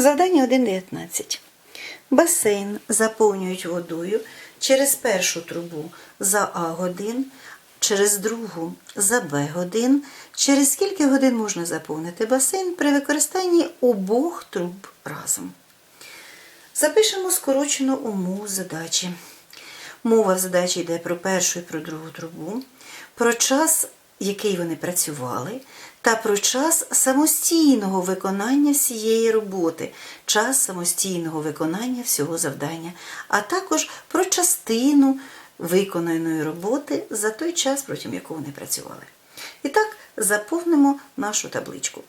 Завдання 1.19. Басейн заповнюють водою через першу трубу за А годин, через другу за Б годин. Через скільки годин можна заповнити басейн при використанні обох труб разом? Запишемо скорочену умову задачі. Мова в задачі йде про першу і про другу трубу, про час, який вони працювали, та про час самостійного виконання всієї роботи, час самостійного виконання всього завдання, а також про частину виконаної роботи за той час, протягом якого вони працювали. І так, заповнимо нашу табличку.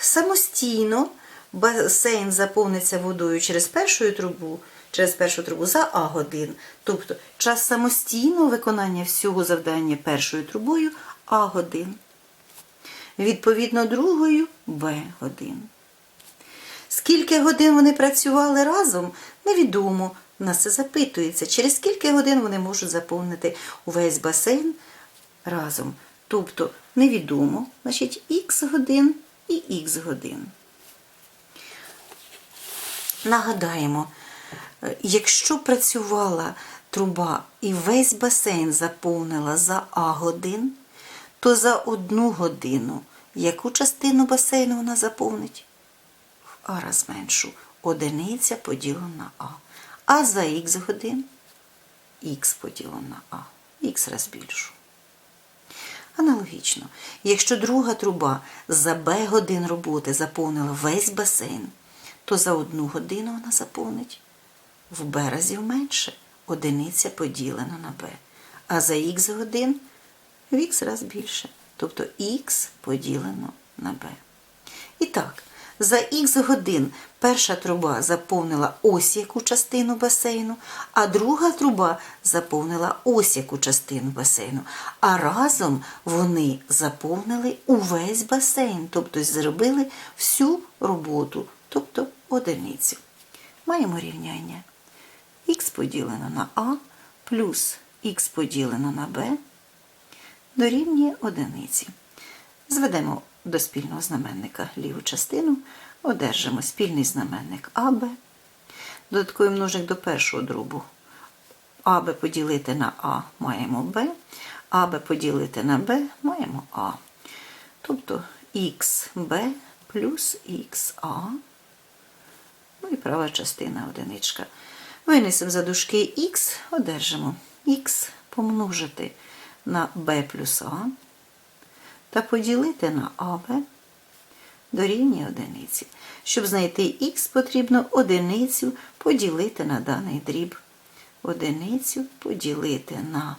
Самостійно басейн заповниться водою через першу трубу, через першу трубу за А годин. Тобто час самостійного виконання всього завдання першою трубою А годин. Відповідно, другою Б годин. Скільки годин вони працювали разом, невідомо. Нас це запитується, через скільки годин вони можуть заповнити увесь басейн разом. Тобто невідомо, значить х годин і х годин. Нагадаємо, якщо працювала труба і весь басейн заповнила за А годин, то за одну годину яку частину басейну вона заповнить? В А раз меншу. Одиниця поділена на А. А за х годин х поділено на А. Х раз більшу. Аналогічно, якщо друга труба за Б годин роботи заповнила весь басейн, то за одну годину вона заповнить в Б разів менше одиниця поділена на Б. А за х годин в х раз більше, тобто х поділено на Б. І так, за х годин перша труба заповнила ось яку частину басейну, а друга труба заповнила ось яку частину басейну. А разом вони заповнили увесь басейн, тобто зробили всю роботу, тобто одиницю. Маємо рівняння х поділено на А плюс х поділено на Б дорівнює одиниці. Зведемо до спільного знаменника ліву частину, одержимо спільний знаменник АБ. Додатковий множик до першого дробу. АБ поділити на А маємо Б, АБ поділити на Б маємо А. Тобто ХБ плюс ХА. Ну і права частина одиничка. Винесемо за дужки х, одержимо х помножити на b плюс а та поділити на АБ дорівнює одиниці. Щоб знайти х, потрібно одиницю поділити на даний дріб. Одиницю поділити на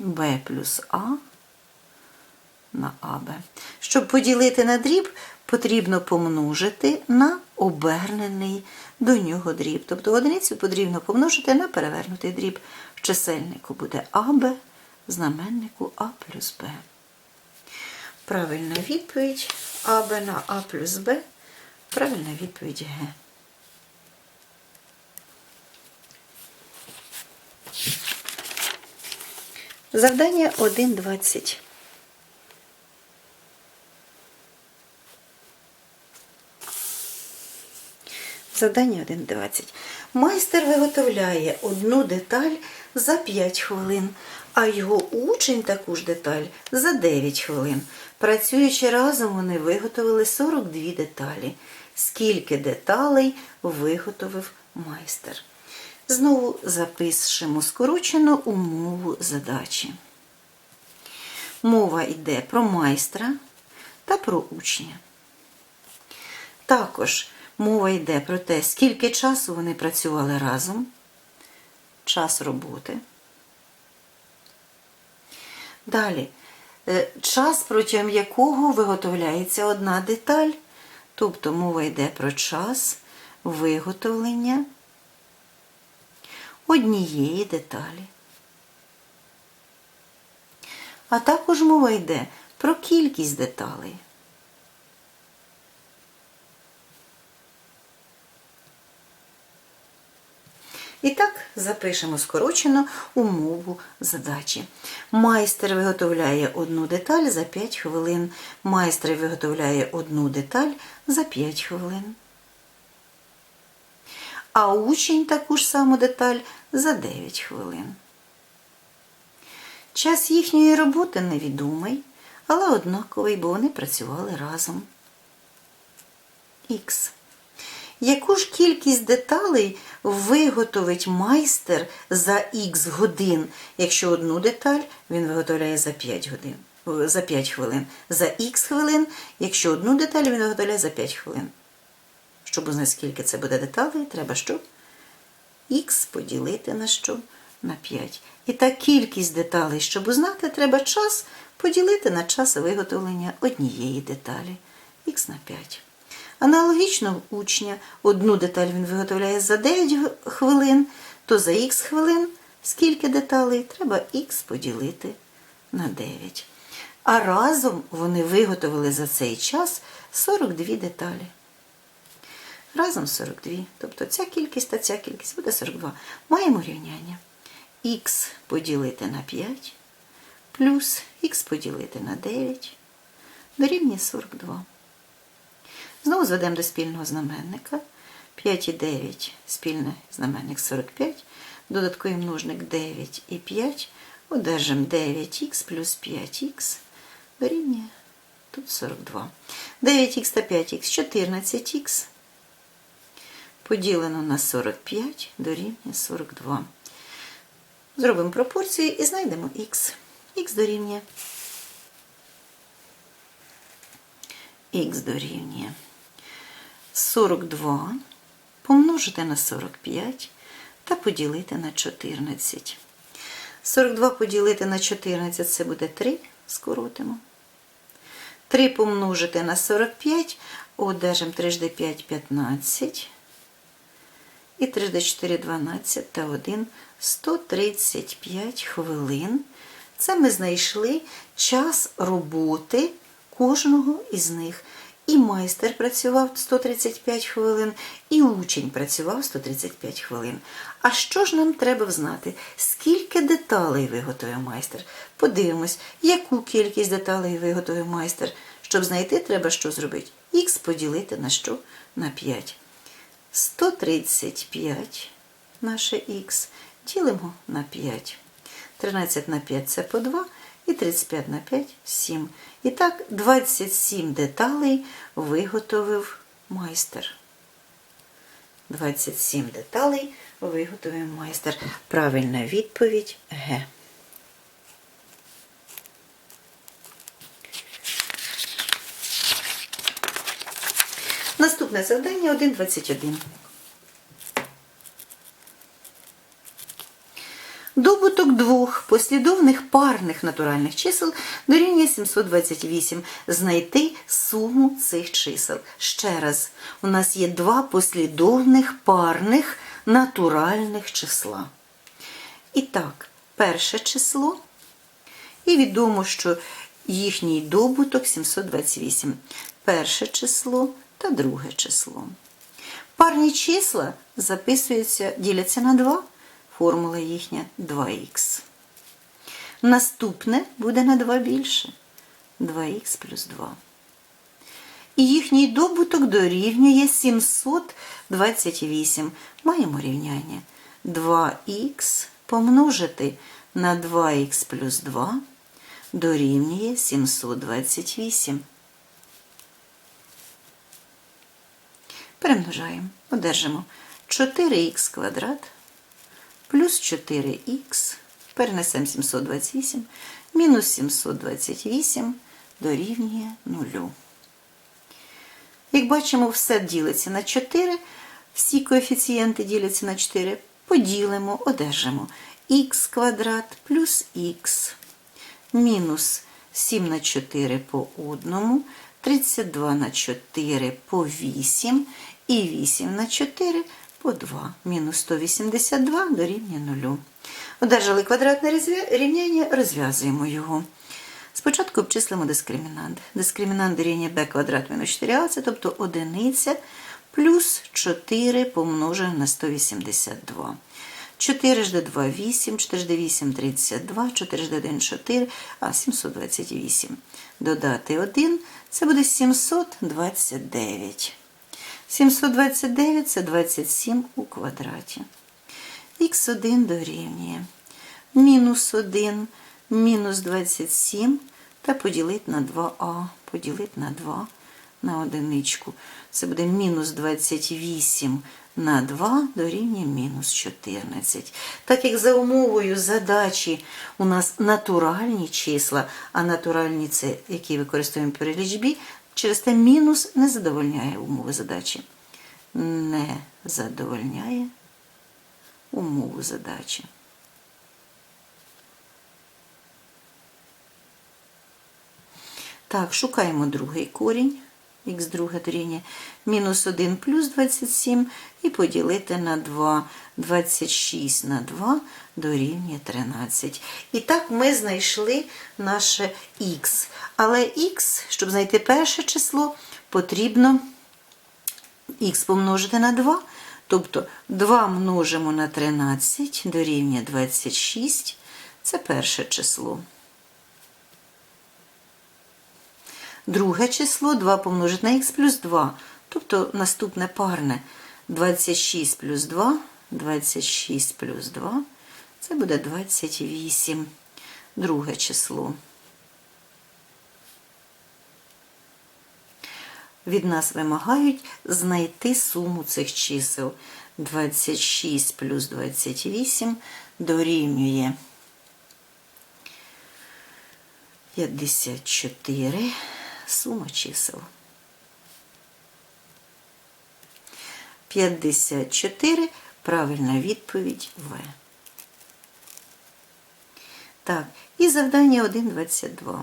b плюс а на АБ. Щоб поділити на дріб, потрібно помножити на обернений до нього дріб. Тобто одиницю потрібно помножити на перевернутий дріб. В чисельнику буде АБ, знаменнику А плюс Б. Правильна відповідь АБ на А плюс Б. Правильна відповідь Г. Завдання 1.20. Завдання 1.20. Майстер виготовляє одну деталь за 5 хвилин, а його учень таку ж деталь за 9 хвилин. Працюючи разом, вони виготовили 42 деталі. Скільки деталей виготовив майстер? Знову запишемо скорочену умову задачі. Мова йде про майстра та про учня. Також мова йде про те, скільки часу вони працювали разом, час роботи. Далі, е, час, протягом якого виготовляється одна деталь, тобто мова йде про час виготовлення однієї деталі. А також мова йде про кількість деталей. І так запишемо скорочено умову задачі. Майстер виготовляє одну деталь за 5 хвилин. Майстер виготовляє одну деталь за 5 хвилин. А учень таку ж саму деталь за 9 хвилин. Час їхньої роботи невідомий, але однаковий, бо вони працювали разом. Х. Яку ж кількість деталей виготовить майстер за х годин, якщо одну деталь він виготовляє за 5 годин, за 5 хвилин, за х хвилин, якщо одну деталь він виготовляє за 5 хвилин. Щоб узнати, скільки це буде деталей, треба що? Х поділити на що? На 5. І та кількість деталей, щоб узнати, треба час поділити на час виготовлення однієї деталі. Х на 5. Аналогічно в учня одну деталь він виготовляє за 9 хвилин, то за х хвилин скільки деталей треба х поділити на 9. А разом вони виготовили за цей час 42 деталі. Разом 42. Тобто ця кількість та ця кількість буде 42. Маємо рівняння. х поділити на 5 плюс х поділити на 9 дорівнює 42. Знову зведемо до спільного знаменника. 5 і 9 спільний знаменник 45. Додатковий множник 9 і 5. Одержимо 9х плюс 5х дорівнює тут 42. 9х та 5х 14х. Поділено на 45 дорівнює 42. Зробимо пропорції і знайдемо х. х дорівнює. х дорівнює 42 помножити на 45 та поділити на 14. 42 поділити на 14 це буде 3, скоротимо. 3 помножити на 45, одержимо 3 жди 5 15. І 3 жди 4 12 та 1 135 хвилин. Це ми знайшли час роботи кожного із них. І майстер працював 135 хвилин, і учень працював 135 хвилин. А що ж нам треба знати? Скільки деталей виготовив майстер? Подивимось, яку кількість деталей виготовив майстер. Щоб знайти, треба що зробити? Х поділити на що? На 5. 135 наше х ділимо на 5. 13 на 5 це по 2. І 35 на 5 7. І так, 27 деталей виготовив майстер. 27 деталей виготовив майстер. Правильна відповідь Г. Наступне завдання 1.21. Добуток двох послідовних парних натуральних чисел дорівнює 728. Знайти суму цих чисел. Ще раз, у нас є два послідовних парних натуральних числа. І так, перше число. І відомо, що їхній добуток 728. Перше число та друге число. Парні числа записуються, діляться на 2. Формула їхня 2х. Наступне буде на 2 більше. 2х плюс 2. І їхній добуток дорівнює 728. Маємо рівняння. 2х помножити на 2х плюс 2 дорівнює 728. Перемножаємо. Одержимо 4х квадрат плюс 4х, перенесемо 728, мінус 728 дорівнює 0. Як бачимо, все ділиться на 4, всі коефіцієнти діляться на 4, поділимо, одержимо х квадрат плюс х, мінус 7 на 4 по одному, 32 на 4 по 8 і 8 на 4 по 2. Мінус 182 дорівнює 0. Одержали квадратне рівняння, розв'язуємо його. Спочатку обчислимо дискримінант. Дискримінант дорівнює b квадрат мінус 4ac, тобто одиниця плюс 4 помножене на 182. 4 жди 2 8, 4 жди 8 32, 4 жди 1 4, а 728. Додати 1 це буде 729. 729 це 27 у квадраті. Х1 дорівнює мінус 1, мінус 27 та поділити на 2а, поділити на 2 на одиничку. Це буде мінус 28 на 2 дорівнює мінус 14. Так як за умовою задачі у нас натуральні числа, а натуральні це, які використовуємо при лічбі, через те мінус не задовольняє умови задачі. Не задовольняє умову задачі. Так, шукаємо другий корінь. Х друге дорівнює мінус 1 плюс 27 і поділити на 2. 26 на 2 дорівнює 13. І так ми знайшли наше х. Але х, щоб знайти перше число, потрібно х помножити на 2. Тобто 2 множимо на 13 дорівнює 26. Це перше число. Друге число 2 помножити на х плюс 2. Тобто наступне парне 26 плюс 2, 26 плюс 2. Це буде 28. Друге число. Від нас вимагають знайти суму цих чисел. 26 плюс 28 дорівнює 54 сума чисел. 54 правильна відповідь В. Так, і завдання 1.22.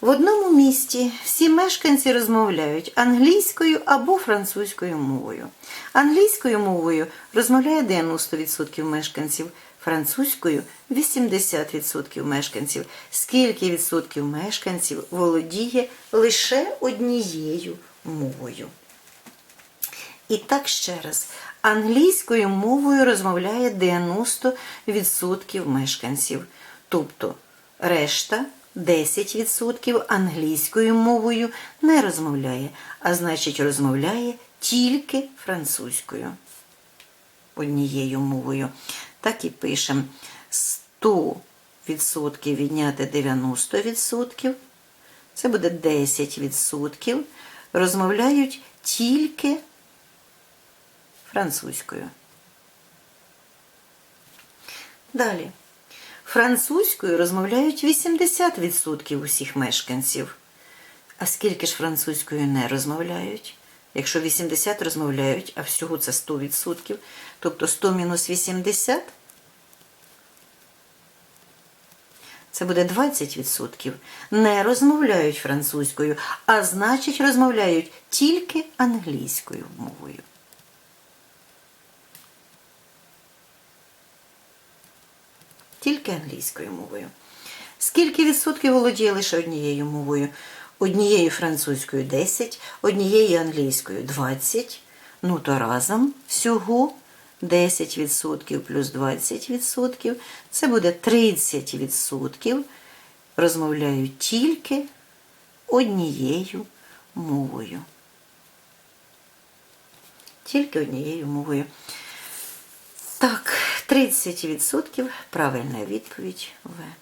В одному місті всі мешканці розмовляють англійською або французькою мовою. Англійською мовою розмовляє 90% мешканців, французькою 80% мешканців. Скільки відсотків мешканців володіє лише однією мовою? І так ще раз. Англійською мовою розмовляє 90% мешканців. Тобто решта 10% англійською мовою не розмовляє, а значить розмовляє тільки французькою. Однією мовою. Так і пишемо 100% відняти 90%. Це буде 10%. Розмовляють тільки французькою. Далі. Французькою розмовляють 80% усіх мешканців. А скільки ж французькою не розмовляють? Якщо 80 розмовляють, а всього це 100%, тобто 100 мінус 80 це буде 20%. Не розмовляють французькою, а значить розмовляють тільки англійською мовою. Тільки англійською мовою. Скільки відсотків володіє лише однією мовою? Однією французькою 10, однією англійською 20. Ну, то разом всього 10% плюс 20%. Це буде 30% розмовляють тільки однією мовою. Тільки однією мовою. Так, 30% правильна відповідь В.